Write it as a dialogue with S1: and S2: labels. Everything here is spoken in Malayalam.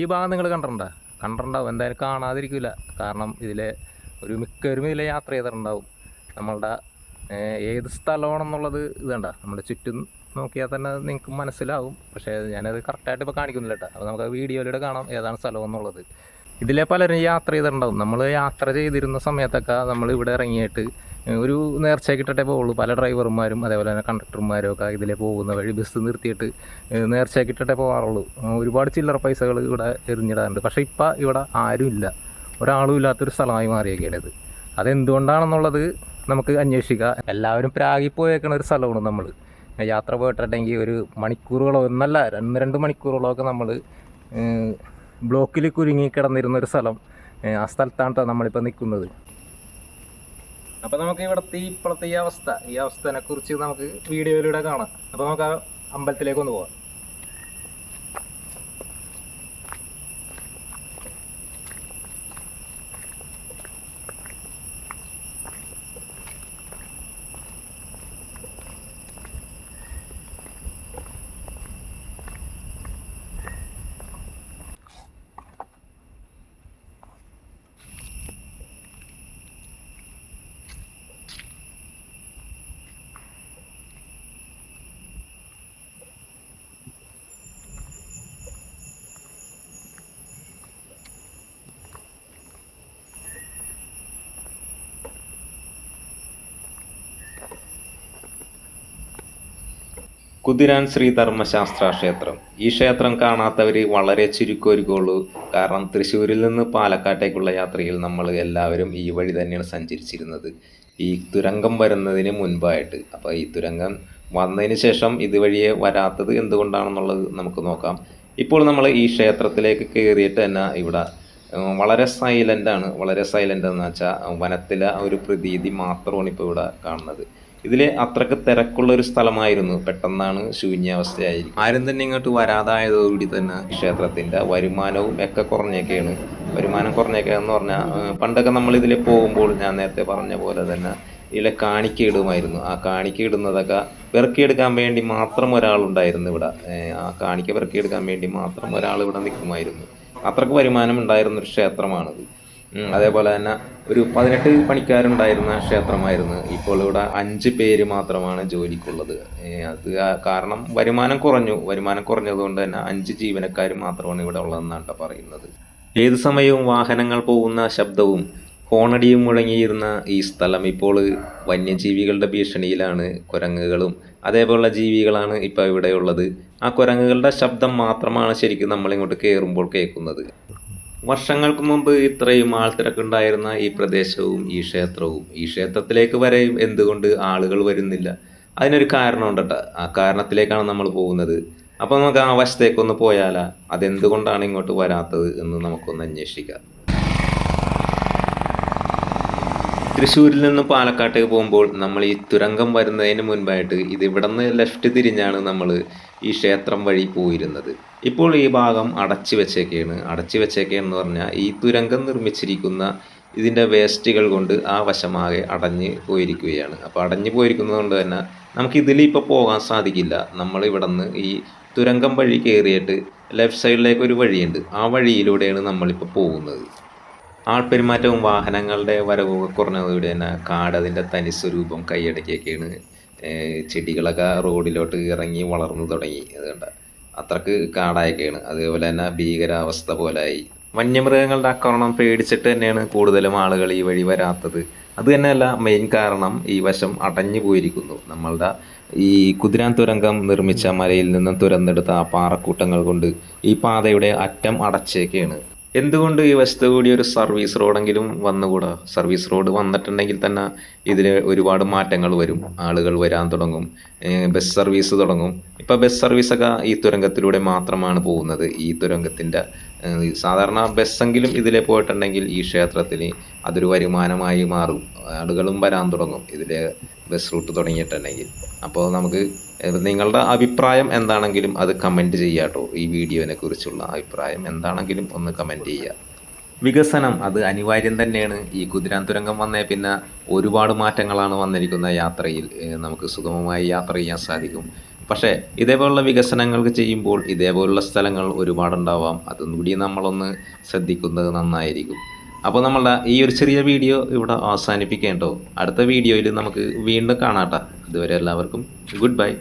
S1: ഈ ഭാഗം നിങ്ങൾ കണ്ടിട്ടുണ്ടോ? കണ്ടിട്ടുണ്ടാവും. എന്തായാലും കാണാതിരിക്കില്ല കാരണം ഇതിലെ ഒരു മിക്കവരും ഇതിലെ യാത്ര ചെയ്തിട്ടുണ്ടാവും. നമ്മളുടെ ഏത് സ്ഥലമാണെന്നുള്ളത് ഇതണ്ട നമ്മുടെ ചുറ്റും നോക്കിയാൽ തന്നെ നിങ്ങൾക്ക് മനസ്സിലാവും. പക്ഷേ ഞാനത് കറക്റ്റായിട്ട് ഇപ്പോൾ കാണിക്കുന്നില്ല കേട്ടോ. അപ്പോൾ നമുക്ക് വീഡിയോയിലൂടെ കാണാം ഏതാണ് സ്ഥലം എന്നുള്ളത്. ഇതിലെ പലരും യാത്ര ചെയ്തിട്ടുണ്ടാവും. നമ്മൾ യാത്ര ചെയ്തിരുന്ന സമയത്തൊക്കെ നമ്മൾ ഇവിടെ ഇറങ്ങിയിട്ട് ഒരു നേർച്ച കിട്ടട്ടെ പോകുള്ളൂ പല ഡ്രൈവർമാരും അതേപോലെ തന്നെ കണ്ടക്ടർമാരും ഒക്കെ ഇതിലെ പോകുന്ന വഴി ബസ് നിർത്തിയിട്ട് നേർച്ച കിട്ടട്ടെ പോകാറുള്ളൂ. ഒരുപാട് ചില്ലറ പൈസകൾ ഇവിടെ എറിഞ്ഞിടാറുണ്ട്. പക്ഷേ ഇപ്പം ഇവിടെ ആരും ഇല്ല. ഒരാളും ഇല്ലാത്തൊരു സ്ഥലമായി മാറിയൊക്കെയാണ് ഇത്. അതെന്തുകൊണ്ടാണെന്നുള്ളത് നമുക്ക് അന്വേഷിക്കാം. എല്ലാവരും പ്രാഗിപ്പോയേക്കണ ഒരു സ്ഥലമാണ് നമ്മൾ യാത്ര പോയിട്ടുണ്ടെങ്കിൽ ഒരു മണിക്കൂറുകളോ ഒന്നല്ല രണ്ട് രണ്ട് മണിക്കൂറുകളോ ഒക്കെ നമ്മൾ ബ്ലോക്കിൽ കുരുങ്ങി കിടന്നിരുന്ന ഒരു സ്ഥലം ആ സ്ഥലത്താണ് നമ്മളിപ്പോൾ നിൽക്കുന്നത് അപ്പോൾ നമുക്ക് ഇവിടുത്തെ ഇപ്പോഴത്തെ ഈ അവസ്ഥ ഈ അവസ്ഥനെ കുറിച്ച് നമുക്ക് വീഡിയോയിലൂടെ കാണാം. അപ്പോൾ നമുക്ക് ആ അമ്പലത്തിലേക്ക് ഒന്ന് പോകാം
S2: കുതിരാൻ ശ്രീ ധർമ്മശാസ്ത്ര ക്ഷേത്രം ഈ ക്ഷേത്രം കാണാത്തവർ വളരെ ചുരുക്കമായിരിക്കുള്ളൂ കാരണം തൃശ്ശൂരിൽ നിന്ന് പാലക്കാട്ടേക്കുള്ള യാത്രയിൽ നമ്മൾ എല്ലാവരും ഈ വഴി തന്നെയാണ് സഞ്ചരിച്ചിരുന്നത്. ഈ തുരങ്കം വരുന്നതിന് മുൻപായിട്ട്. അപ്പോൾ ഈ തുരങ്കം വന്നതിന് ശേഷം ഇതുവഴിയെ വരാത്തത് എന്തുകൊണ്ടാണെന്നുള്ളത് നമുക്ക് നോക്കാം. ഇപ്പോൾ നമ്മൾ ഈ ക്ഷേത്രത്തിലേക്ക് കയറിയിട്ട് തന്നെ ഇവിടെ വളരെ സൈലന്റ് ആണ്. വളരെ സൈലന്റ് എന്ന് വെച്ചാൽ വനത്തിലെ ഒരു പ്രതീതി മാത്രമാണ് ഇപ്പോൾ ഇവിടെ കാണുന്നത്. ഇതിൽ അത്രയ്ക്ക് തിരക്കുള്ള ഒരു സ്ഥലമായിരുന്നു. പെട്ടെന്നാണ് ശൂന്യാവസ്ഥയായിരിക്കും ആരും തന്നെ ഇങ്ങോട്ട് വരാതായതോടുകൂടി തന്നെ ക്ഷേത്രത്തിന്റെ വരുമാനവും ഒക്കെ കുറഞ്ഞൊക്കെയാണ് വരുമാനം കുറഞ്ഞേക്കാന്ന് പറഞ്ഞാൽ പണ്ടൊക്കെ നമ്മൾ ഇതിൽ പോകുമ്പോൾ ഞാൻ നേരത്തെ പറഞ്ഞ പോലെ തന്നെ ഇതിലെ കാണിക്ക ഇടുമായിരുന്നു ആ കാണിക്ക ഇടുന്നതൊക്കെ പെറുക്കിയെടുക്കാൻ വേണ്ടി മാത്രം ഒരാളുണ്ടായിരുന്നു ഇവിടെ. ആ കാണിക്ക പെറുക്കിയെടുക്കാൻ വേണ്ടി മാത്രം ഒരാൾ ഇവിടെ നിൽക്കുമായിരുന്നു. അത്രയ്ക്ക് വരുമാനം ഉണ്ടായിരുന്ന ഒരു ക്ഷേത്രമാണിത്. അതേപോലെ തന്നെ ഒരു പതിനെട്ട് പണിക്കാരുണ്ടായിരുന്ന ക്ഷേത്രമായിരുന്നു. ഇപ്പോൾ ഇവിടെ അഞ്ച് പേര് മാത്രമാണ് ജോലിക്കുള്ളത്. അത് കാരണം വരുമാനം കുറഞ്ഞു. വരുമാനം കുറഞ്ഞതുകൊണ്ട് തന്നെ അഞ്ച് ജീവനക്കാർ മാത്രമാണ് ഇവിടെ ഉള്ളതെന്നാണ് പറയുന്നത്. ഏത് സമയവും വാഹനങ്ങൾ പോകുന്ന ശബ്ദവും ഹോണടിയും മുഴങ്ങിയിരുന്ന ഈ സ്ഥലം ഇപ്പോൾ വന്യജീവികളുടെ ഭീഷണിയിലാണ്. കുരങ്ങുകളും അതേപോലുള്ള ജീവികളാണ് ഇപ്പോൾ ഇവിടെയുള്ളത്. ആ കുരങ്ങുകളുടെ ശബ്ദം മാത്രമാണ് ശരിക്കും നമ്മളിങ്ങോട്ട് കയറുമ്പോൾ കേൾക്കുന്നത്. വർഷങ്ങൾക്ക് മുമ്പ് ഇത്രയും ആൾത്തിരക്കുണ്ടായിരുന്ന ഈ പ്രദേശവും ഈ ക്ഷേത്രവും ഈ ക്ഷേത്രത്തിലേക്ക് വരെയും എന്തുകൊണ്ട് ആളുകൾ വരുന്നില്ല? അതിനൊരു കാരണമുണ്ട് കേട്ടോ ആ കാരണത്തിലേക്കാണ് നമ്മൾ പോകുന്നത്. അപ്പോൾ നമുക്ക് ആ വശത്തേക്കൊന്ന് പോയാലാ. അതെന്തുകൊണ്ടാണ് ഇങ്ങോട്ട് വരാത്തത് എന്ന് നമുക്കൊന്ന് അന്വേഷിക്കാം. തൃശ്ശൂരിൽ നിന്ന് പാലക്കാട്ടേക്ക് പോകുമ്പോൾ നമ്മൾ ഈ തുരങ്കം വരുന്നതിന് മുൻപായിട്ട് ഇത് ഇവിടെ നിന്ന് ലെഫ്റ്റ് തിരിഞ്ഞാണ് നമ്മൾ ഈ ക്ഷേത്രം വഴി പോയിരുന്നത്. ഇപ്പോൾ ഈ ഭാഗം അടച്ചു വെച്ചേക്കാണ്. അടച്ചു വെച്ചേക്കാന്ന് പറഞ്ഞാൽ ഈ തുരങ്കം നിർമ്മിച്ചിരിക്കുന്ന ഇതിന്റെ വേസ്റ്റുകൾ കൊണ്ട് ആ വശമാകെ അടഞ്ഞ് പോയിരിക്കുകയാണ്. അപ്പോൾ അടഞ്ഞു പോയിരിക്കുന്നത് കൊണ്ട് തന്നെ നമുക്ക് ഇതിൽ ഇപ്പോൾ പോകാൻ സാധിക്കില്ല. നമ്മൾ ഇവിടെ നിന്ന് ഈ തുരങ്കം വഴി കയറിയിട്ട് ലെഫ്റ്റ് സൈഡിലേക്ക് ഒരു വഴിയുണ്ട്. ആ വഴിയിലൂടെയാണ് നമ്മളിപ്പോൾ പോകുന്നത്. ആൾപ്പെരുമാറ്റവും വാഹനങ്ങളുടെ വരവൊക്കെ കുറഞ്ഞതോടെ തന്നെ. കാട് അതിന്റെ തനി സ്വരൂപം കൈയടക്കിയൊക്കെയാണ് ചെടികളൊക്കെ റോഡിലോട്ട് ഇറങ്ങി വളർന്നു തുടങ്ങി. അതുകൊണ്ട് അത്രയ്ക്ക് കാടായൊക്കെയാണ്. അതേപോലെ തന്നെ ഭീകരാവസ്ഥ പോലായി. വന്യമൃഗങ്ങളുടെ ആക്രമണം പേടിച്ചിട്ട് തന്നെയാണ് കൂടുതലും ആളുകൾ ഈ വഴി വരാത്തത്. അത് തന്നെയല്ല മെയിൻ കാരണം ഈ വശം അടഞ്ഞു പോയിരിക്കുന്നു. നമ്മളുടെ ഈ കുതിരാൻ തുരങ്കം നിർമ്മിച്ച മലയിൽ നിന്നും തുരന്നെടുത്ത പാറക്കൂട്ടങ്ങൾ കൊണ്ട് ഈ പാതയുടെ അറ്റം അടച്ചേക്കാണ് എന്തുകൊണ്ട് ഈ വശത്ത് കൂടി ഒരു സർവീസ് റോഡെങ്കിലും വന്നുകൂടാ? സർവീസ് റോഡ് വന്നിട്ടുണ്ടെങ്കിൽ തന്നെ ഇതിൽ ഒരുപാട് മാറ്റങ്ങൾ വരും. ആളുകൾ വരാൻ തുടങ്ങും. ബസ് സർവീസ് തുടങ്ങും. ഇപ്പോൾ ബസ് സർവീസൊക്കെ ഈ തുരങ്കത്തിലൂടെ മാത്രമാണ് പോകുന്നത്. ഈ തുരങ്കത്തിന്റെ സാധാരണ ബസ്സെങ്കിലും ഇതിലെ പോയിട്ടുണ്ടെങ്കിൽ ഈ ക്ഷേത്രത്തിന് അതൊരു വരുമാനമായി മാറും. ആളുകളും വരാൻ തുടങ്ങും ഇതിലെ ബസ് റൂട്ട് തുടങ്ങിയിട്ടുണ്ടെങ്കിൽ. അപ്പോൾ നമുക്ക് നിങ്ങളുടെ അഭിപ്രായം എന്താണെങ്കിലും അത് കമന്റ് ചെയ്യാട്ടോ. ഈ വീഡിയോനെ കുറിച്ചുള്ള അഭിപ്രായം എന്താണെങ്കിലും ഒന്ന് കമന്റ് ചെയ്യുക വികസനം അത് അനിവാര്യം തന്നെയാണ്. ഈ കുതിരാൻ തുരങ്കം വന്നേ പിന്നെ ഒരുപാട് മാറ്റങ്ങളാണ് വന്നിരിക്കുന്ന യാത്രയിൽ. നമുക്ക് സുഗമമായി യാത്ര ചെയ്യാൻ സാധിക്കും. പക്ഷേ ഇതേപോലുള്ള വികസനങ്ങൾക്ക് ചെയ്യുമ്പോൾ ഇതേപോലുള്ള സ്ഥലങ്ങൾ ഒരുപാടുണ്ടാവാം. അതും കൂടി നമ്മളൊന്ന് ശ്രദ്ധിക്കുന്നത് നന്നായിരിക്കും. അപ്പോൾ നമ്മളുടെ ഈ ഒരു ചെറിയ വീഡിയോ ഇവിടെ അവസാനിപ്പിക്കേണ്ടോ? അടുത്ത വീഡിയോയിൽ നമുക്ക് വീണ്ടും കാണാട്ടോ അതുവരെ എല്ലാവർക്കും goodbye.